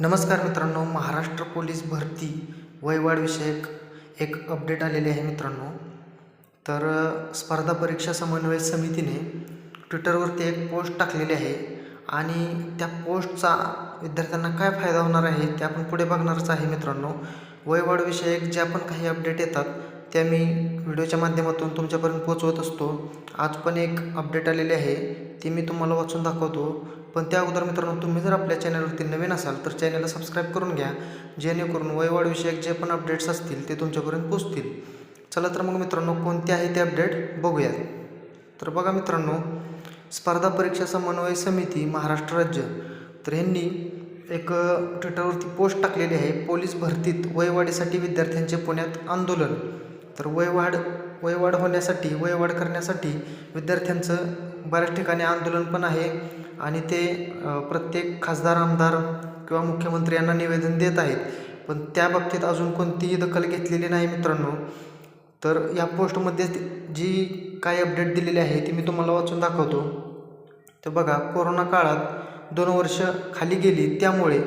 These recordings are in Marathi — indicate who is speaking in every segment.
Speaker 1: नमस्कार मित्रांनो महाराष्ट्र पोलीस भरती वयवाढविषयक एक अपडेट आलेले आहे मित्रांनो. तर स्पर्धा परीक्षा समन्वय समितीने ट्विटरवरती एक पोस्ट टाकलेली आहे आणि त्या पोस्टचा विद्यार्थ्यांना काय फायदा होणार आहे ते आपण पुढे बघणारच आहे मित्रांनो. वयवाढविषयक ज्या पण काही अपडेट येतात त्या मी व्हिडिओच्या माध्यमातून तुमच्यापर्यंत पोचवत असतो. आज पण एक अपडेट आलेली आहे ती मी तुम्हाला वाचून दाखवतो. पण त्या अगोदर मित्रांनो तुम्ही जर आपल्या चॅनलवरती नवीन असाल तर चॅनलला सबस्क्राईब करून घ्या जेणेकरून वयवाढविषयक जे पण अपडेट्स असतील ते तुमच्यापर्यंत पोचतील चला तर मग मित्रांनो कोणते आहे ते अपडेट बघूया तर बघा मित्रांनो स्पर्धा परीक्षा समन्वय समिती महाराष्ट्र राज्य. तर ह्यांनी एक ट्विटरवरती पोस्ट टाकलेली आहे पोलीस भरतीत वयवाढीसाठी विद्यार्थ्यांचे पुण्यात आंदोलन. तर वयवाढ वयवाढ होण्यासाठी वयवाढ करण्यासाठी विद्यार्थ्यांचं बऱ्याच ठिकाणी आंदोलन पण आहे आणि ते प्रत्येक खासदार आमदार किंवा मुख्यमंत्री यांना निवेदन देत आहेत. पण त्या बाबतीत अजून कोणतीही दखल घेतलेली नाही मित्रांनो. तर या पोस्टमध्ये जी काही अपडेट दिलेली आहे ती मी तुम्हाला वाचून दाखवतो. तर बघा कोरोना काळात दोन वर्ष खाली गेली. त्यामुळे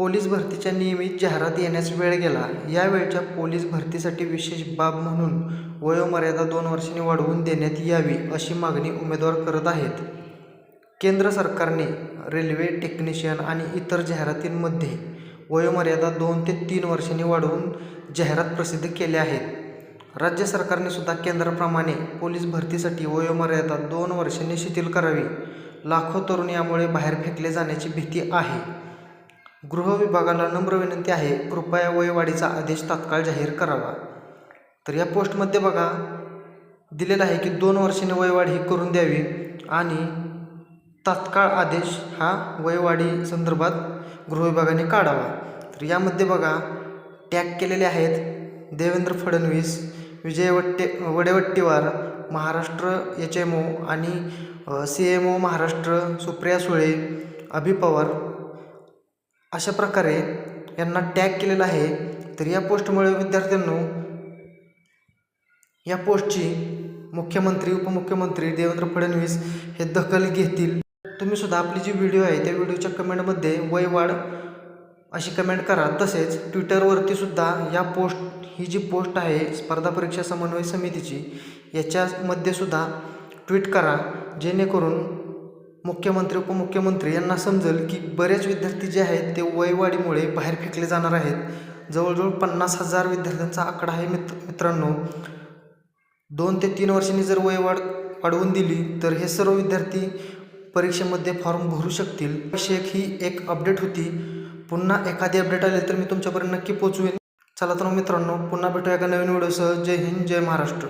Speaker 1: पोलीस भरतीच्या नियमित जाहिरात येण्यास वेळ गेला. या वेळच्या पोलीस भरतीसाठी विशेष बाब म्हणून वयोमर्यादा दोन वर्षांनी वाढवून देण्यात यावी अशी मागणी उमेदवार करत आहेत. केंद्र सरकारने रेल्वे टेक्निशियन आणि इतर जाहिरातींमध्ये वयोमर्यादा दोन ते तीन वर्षांनी वाढवून जाहिरात प्रसिद्ध केल्या आहेत. राज्य सरकारने सुद्धा केंद्राप्रमाणे पोलीस भरतीसाठी वयोमर्यादा दोन वर्षांनी शिथिल करावी. लाखो तरुण यामुळे बाहेर फेकले जाण्याची भीती आहे. गृह विभागाला नम्र विनंती आहे कृपया वयवाढीचा आदेश तात्काळ जाहीर करावा. तर या पोस्टमध्ये बघा दिलेलं आहे की दोन वर्षांनी वयवाढ ही करून द्यावी आणि तात्काळ आदेश हा वयवाढी संदर्भात गृह विभागाने काढावा. तर यामध्ये बघा टॅग केलेले आहेत Devendra Fadnavis Vijay Vatte Vadettiwar Maharashtra H M O आणि C M O Maharashtra Supriya Sule Abhi Pawar अशा प्रकारे यांना टॅग केलेला आहे. तर या पोस्टमुळे विद्यार्थ्यांनो या पोस्टची मुख्यमंत्री उपमुख्यमंत्री देवेंद्र फडणवीस हे दखल घेतील. तुम्ही सुद्धा आपली जी व्हिडिओ आहे त्या व्हिडिओच्या कमेंटमध्ये वय वाढ अशी कमेंट करा. तसेच ट्विटरवरती सुद्धा या पोस्ट ही जी पोस्ट आहे स्पर्धा परीक्षा समन्वय समितीची याच्यामध्ये सुद्धा ट्विट करा. जेणेकरून मुख्यमंत्री उपमुख्यमंत्री यांना समजेल की बरेच विद्यार्थी जे आहेत ते वयवाढीमुळे बाहेर फेकले जाणार आहेत. जवळजवळ पन्नास हजार विद्यार्थ्यांचा आकडा आहे मित्र मित्रांनो. दोन ते तीन वर्षांनी जर वयवाढ वाढवून दिली तर हे सर्व विद्यार्थी परीक्षेमध्ये फॉर्म भरू शकतील. विषयक ही एक अपडेट होती. पुन्हा एखादी अपडेट आली तर मी तुमच्यापर्यंत नक्की पोचवेन चला तर मग मित्रांनो पुन्हा भेटूया एका नवीन व्हिडिओसह. जय हिंद जय महाराष्ट्र.